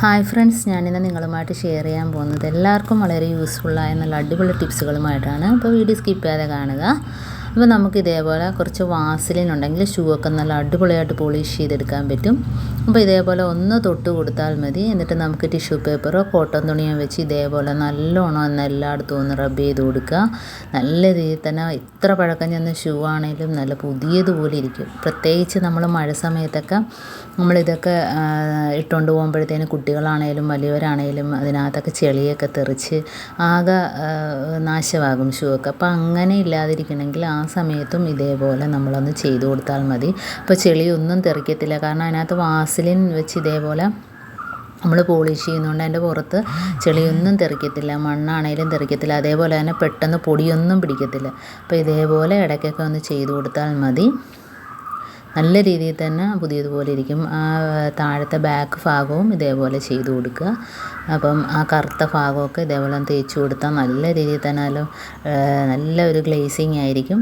Hi friends ഞാനിന്ന് നിങ്ങളുമായിട്ട് share ചെയ്യാൻ പോകുന്നത് എല്ലാവർക്കും വളരെ യൂസ്ഫുള്ളായ നല്ല അടിപൊളി ടിപ്സുകളുമായിട്ടാണ് അപ്പോൾ വീഡിയോ സ്കിപ്പ് ചെയ്യാതെ കാണുക. അപ്പോൾ നമുക്ക് ഇതേപോലെ കുറച്ച് വാസലിൻ ഉണ്ടെങ്കിൽ ഷൂ ഒക്കെ നല്ല അടിപൊളിയായിട്ട് പോളിഷ് ചെയ്തെടുക്കാൻ പറ്റും. അപ്പോൾ ഇതേപോലെ ഒന്ന് തൊട്ട് കൊടുത്താൽ മതി. എന്നിട്ട് നമുക്ക് ടിഷ്യൂ പേപ്പറോ കോട്ടൺ തുണിയോ വെച്ച് ഇതേപോലെ നല്ലോണം ഒന്ന് എല്ലായിടത്തും ഒന്ന് റബ്ബ് ചെയ്ത് കൊടുക്കുക. നല്ല രീതിയിൽ തന്നെ ഇത്ര പഴക്കം ചെന്ന ഷൂ ആണെങ്കിലും നല്ല പുതിയതുപോലെ ഇരിക്കും. പ്രത്യേകിച്ച് നമ്മൾ മഴ സമയത്തൊക്കെ നമ്മളിതൊക്കെ ഇട്ടുകൊണ്ട് പോകുമ്പോഴത്തേന് കുട്ടികളാണേലും വലിയവരാണേലും അതിനകത്തൊക്കെ ചെളിയൊക്കെ തെറിച്ച് ആകെ നാശമാകും ഷൂ ഒക്കെ അപ്പോൾ അങ്ങനെ ഇല്ലാതിരിക്കണമെങ്കിൽ ആ സമയത്തും ഇതേപോലെ നമ്മളൊന്ന് ചെയ്തു കൊടുത്താൽ മതി. അപ്പോൾ ചെളിയൊന്നും തെറിക്കത്തില്ല. കാരണം അതിനകത്ത് വാസലിൻ വെച്ച് ഇതേപോലെ നമ്മൾ പോളിഷ് ചെയ്യുന്നതുകൊണ്ട് അതിന്റെ പുറത്ത് ചെളിയൊന്നും തെറിക്കത്തില്ല. മണ്ണാണേലും തെറിക്കത്തില്ല. അതേപോലെ തന്നെ പെട്ടെന്ന് പൊടിയൊന്നും പിടിക്കത്തില്ല. അപ്പോൾ ഇതേപോലെ ഇടയ്ക്കൊക്കെ ഒന്ന് ചെയ്തു കൊടുത്താൽ മതി. നല്ല രീതിയിൽ തന്നെ പുതിയതുപോലെ ഇരിക്കും. ആ താഴത്തെ ബാക്ക് ഭാഗവും ഇതേപോലെ ചെയ്തു കൊടുക്കുക. അപ്പം ആ കറുത്ത ഭാഗമൊക്കെ ഇതേപോലെ തേച്ച് കൊടുത്താൽ നല്ല രീതിയിൽ തന്നെ നല്ല നല്ല ഒരു ഗ്ലേസിങ് ആയിരിക്കും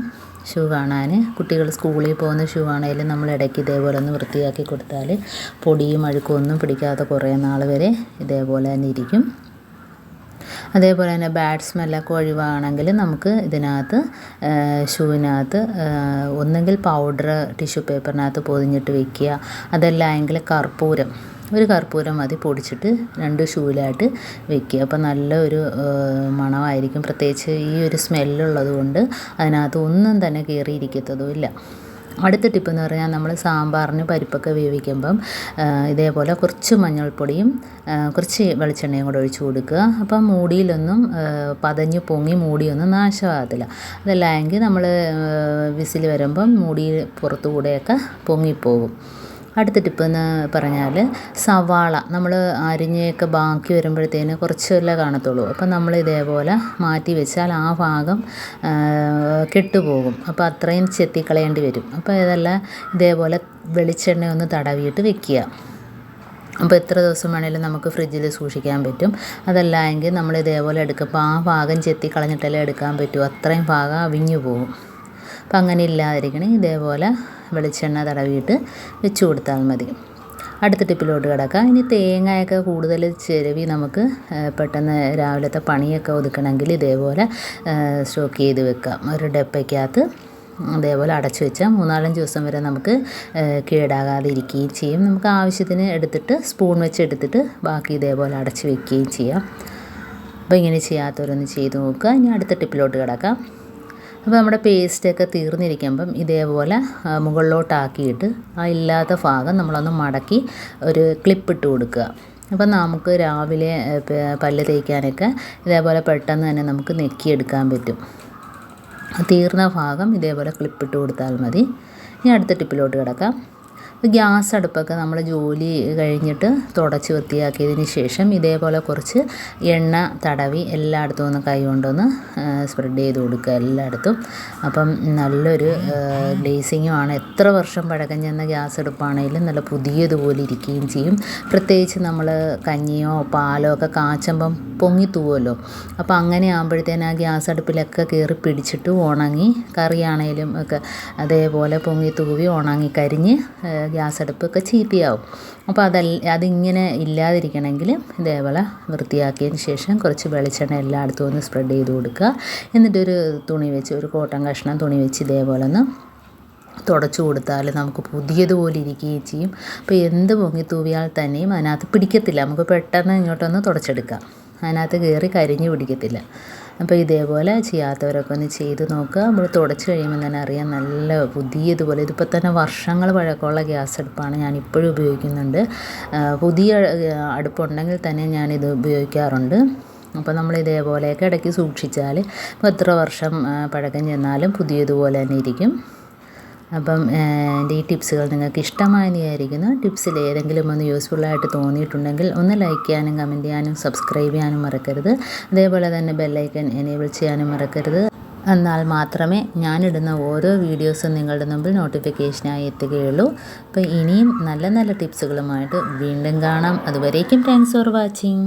ഷൂ കാണാൻ. കുട്ടികൾ സ്കൂളിൽ പോകുന്ന ഷൂ ആണെങ്കിലും നമ്മൾ ഇടയ്ക്ക് ഇതേപോലെ ഒന്ന് വൃത്തിയാക്കി കൊടുത്താൽ പൊടിയും അഴുക്കും ഒന്നും പിടിക്കാത്ത കുറേ നാൾ വരെ ഇതേപോലെ തന്നെ ഇരിക്കും. അതേപോലെ തന്നെ ബാഡ് സ്മെല്ലൊക്കെ ഒഴിവാണെങ്കിൽ നമുക്ക് ഇതിനകത്ത് ഷൂവിനകത്ത് ഒന്നെങ്കിൽ പൗഡർ ടിഷ്യൂ പേപ്പറിനകത്ത് പൊതിഞ്ഞിട്ട് വെക്കുക. അതല്ല എങ്കിൽ കർപ്പൂരം. ഒരു കർപ്പൂരം മതി പൊടിച്ചിട്ട് രണ്ട് ഷൂവിലായിട്ട് വെക്കുക. അപ്പോൾ നല്ലൊരു മണമായിരിക്കും. പ്രത്യേകിച്ച് ഈ ഒരു സ്മെല്ലുള്ളത് കൊണ്ട് അതിനകത്ത് ഒന്നും തന്നെ കയറിയിരിക്കത്തതുമില്ല അടുത്ത ടിപ്പ് എന്ന് പറഞ്ഞാൽ നമ്മൾ സാമ്പാറിന് പരിപ്പൊക്കെ വേവിക്കുമ്പം ഇതേപോലെ കുറച്ച് മഞ്ഞൾപ്പൊടിയും കുറച്ച് വെളിച്ചെണ്ണയും കൂടെ ഒഴിച്ച് കൊടുക്കുക. അപ്പം മൂടിയിലൊന്നും പതഞ്ഞ് പൊങ്ങി മൂടിയൊന്നും നാശമാകത്തില്ല. അതല്ല എങ്കിൽ നമ്മൾ വിസിൽ വരുമ്പം മൂടി പുറത്തുകൂടെയൊക്കെ പൊങ്ങിപ്പോകും. അടുത്ത ടിപ്പ് എന്ന് പറഞ്ഞാൽ സവാള നമ്മൾ അരിഞ്ഞൊക്കെ ബാക്കി വരുമ്പോഴത്തേന് കുറച്ചല്ലേ കാണത്തുള്ളൂ. അപ്പം നമ്മൾ ഇതേപോലെ മാറ്റി വെച്ചാൽ ആ ഭാഗം കെട്ടുപോകും. അപ്പോൾ അത്രയും ചെത്തിക്കളയേണ്ടി വരും. അപ്പോൾ ഇതെല്ലാം ഇതേപോലെ വെളിച്ചെണ്ണ ഒന്ന് തടവിയിട്ട് വെക്കുക. അപ്പോൾ എത്ര ദിവസം വേണേലും നമുക്ക് ഫ്രിഡ്ജിൽ സൂക്ഷിക്കാൻ പറ്റും. അതല്ല എങ്കിൽ നമ്മൾ ഇതേപോലെ എടുക്കുമ്പോൾ ആ ഭാഗം ചെത്തി കളഞ്ഞിട്ടല്ലേ എടുക്കാൻ പറ്റൂ. അത്രയും ഭാഗം അവിഞ്ഞു പോകും. അപ്പം അങ്ങനെ ഇല്ലാതിരിക്കണേ ഇതേപോലെ വെളിച്ചെണ്ണ തടവിയിട്ട് വെച്ച് കൊടുത്താൽ മതി. അടുത്ത ടിപ്പിലോട്ട് കിടക്കാം. ഇനി തേങ്ങയൊക്കെ കൂടുതൽ ചിരവി നമുക്ക് പെട്ടെന്ന് രാവിലത്തെ പണിയൊക്കെ ഒതുക്കണമെങ്കിൽ ഇതേപോലെ സ്റ്റോക്ക് ചെയ്ത് വെക്കാം. ഒരു ഡപ്പയ്ക്കകത്ത് അതേപോലെ അടച്ചു വെച്ചാൽ മൂന്നാലഞ്ച് ദിവസം വരെ നമുക്ക് കേടാകാതെ ഇരിക്കുകയും ചെയ്യും. നമുക്ക് ആവശ്യത്തിന് എടുത്തിട്ട് സ്പൂൺ വെച്ച് എടുത്തിട്ട് ബാക്കി ഇതേപോലെ അടച്ചു വെക്കുകയും ചെയ്യാം. അപ്പോൾ ഇങ്ങനെ ചെയ്യാത്തവരൊന്ന് ചെയ്ത് നോക്കുക. ഇനി അടുത്ത ടിപ്പിലോട്ട് കിടക്കാം. അപ്പോൾ നമ്മുടെ പേസ്റ്റൊക്കെ തീർന്നിരിക്കുമ്പം ഇതേപോലെ മുകളിലോട്ടാക്കിയിട്ട് ആ ഇല്ലാത്ത ഭാഗം നമ്മളൊന്ന് മടക്കി ഒരു ക്ലിപ്പ് ഇട്ട് കൊടുക്കുക. അപ്പം നമുക്ക് രാവിലെ പല്ല് തേക്കാനൊക്കെ ഇതേപോലെ പെട്ടെന്ന് തന്നെ നമുക്ക് നെക്കിയെടുക്കാൻ പറ്റും. തീർന്ന ഭാഗം ഇതേപോലെ ക്ലിപ്പിട്ട് കൊടുത്താൽ മതി. ഇനി അടുത്ത ടിപ്പിലോട്ട് കിടക്കാം. ഗ്യാസ് അടുപ്പൊക്കെ നമ്മൾ ജോലി കഴിഞ്ഞിട്ട് തുടച്ച് വൃത്തിയാക്കിയതിന് ശേഷം ഇതേപോലെ കുറച്ച് എണ്ണ തടവി എല്ലായിടത്തും ഒന്ന് കൈ കൊണ്ടൊന്ന് സ്പ്രെഡ് ചെയ്ത് കൊടുക്കുക എല്ലായിടത്തും. അപ്പം നല്ലൊരു ഗ്ലേസിങ്ങുമാണ് എത്ര വർഷം പഴക്കം ചെന്ന ഗ്യാസ് അടുപ്പാണെങ്കിലും നല്ല പുതിയതുപോലെ ഇരിക്കുകയും ചെയ്യും. പ്രത്യേകിച്ച് നമ്മൾ കഞ്ഞിയോ പാലോ ഒക്കെ കാച്ചുമ്പം പൊങ്ങി തൂവല്ലോ. അപ്പോൾ അങ്ങനെ ആകുമ്പോഴത്തേന് ആ ഗ്യാസ് അടുപ്പിലൊക്കെ കയറി പിടിച്ചിട്ട് ഉണങ്ങി കറിയാണേലും ഒക്കെ അതേപോലെ പൊങ്ങി തൂവി ഉണങ്ങി കരിഞ്ഞ് ഗ്യാസ് അടുപ്പൊക്കെ ചീത്തയാവും അപ്പോൾ അതല്ല അതിങ്ങനെ ഇല്ലാതിരിക്കണമെങ്കിൽ ഇതേപോലെ വൃത്തിയാക്കിയതിന് ശേഷം കുറച്ച് വെളിച്ചെണ്ണ എല്ലായിടത്തും ഒന്ന് സ്പ്രെഡ് ചെയ്ത് കൊടുക്കുക. എന്നിട്ടൊരു തുണി വെച്ച് ഒരു കോട്ടൺ കഷ്ണം തുണി വെച്ച് ഇതേപോലെ ഒന്ന് തുടച്ചു കൊടുത്താൽ നമുക്ക് പുതിയതുപോലെ ഇരിക്കുകയും ചെയ്യും. അപ്പോൾ എന്ത് പൊങ്ങി തൂവിയാൽ തന്നെയും അതിനകത്ത് പിടിക്കത്തില്ല. നമുക്ക് പെട്ടെന്ന് ഇങ്ങോട്ടൊന്ന് തുടച്ചെടുക്കാം. അതിനകത്ത് കയറി കരിഞ്ഞു പിടിക്കത്തില്ല. അപ്പോൾ ഇതേപോലെ ചെയ്യാത്തവരൊക്കെ ഒന്ന് ചെയ്ത് നോക്കുക. നമ്മൾ തുടച്ച് കഴിയുമ്പോൾ തന്നെ അറിയാം നല്ല പുതിയതുപോലെ ഇതിപ്പോൾ തന്നെ വർഷങ്ങൾ പഴക്കമുള്ള ഗ്യാസ് അടുപ്പാണ് ഞാൻ ഇപ്പോഴും ഉപയോഗിക്കുന്നുണ്ട്. പുതിയ അടുപ്പുണ്ടെങ്കിൽ തന്നെ ഞാനിത് ഉപയോഗിക്കാറുണ്ട്. അപ്പോൾ നമ്മൾ ഇതേപോലെയൊക്കെ ഇടയ്ക്ക് സൂക്ഷിച്ചാൽ ഇപ്പോൾ എത്ര വർഷം പഴക്കം ചെന്നാലും പുതിയതുപോലെ തന്നെ ഇരിക്കും. അപ്പം എന്റെ ഈ ടിപ്സുകൾ നിങ്ങൾക്ക് ഇഷ്ടമായെന്ന് വിചാരിക്കുന്നു. ടിപ്സിൽ ഏതെങ്കിലും ഒന്ന് യൂസ്ഫുള്ളായിട്ട് തോന്നിയിട്ടുണ്ടെങ്കിൽ ഒന്ന് ലൈക്ക് ചെയ്യാനും കമന്റ് ചെയ്യാനും സബ്സ്ക്രൈബ് ചെയ്യാനും മറക്കരുത്. അതേപോലെ തന്നെ ബെല്ലൈക്കൻ എനേബിൾ ചെയ്യാനും മറക്കരുത്. എന്നാൽ മാത്രമേ ഞാനിടുന്ന ഓരോ വീഡിയോസും നിങ്ങളുടെ മുമ്പിൽ നോട്ടിഫിക്കേഷനായി എത്തുകയുള്ളൂ. അപ്പോൾ ഇനിയും നല്ല നല്ല ടിപ്സുകളുമായിട്ട് വീണ്ടും കാണാം. അതുവരേക്കും താങ്ക്സ് ഫോർ വാച്ചിങ്.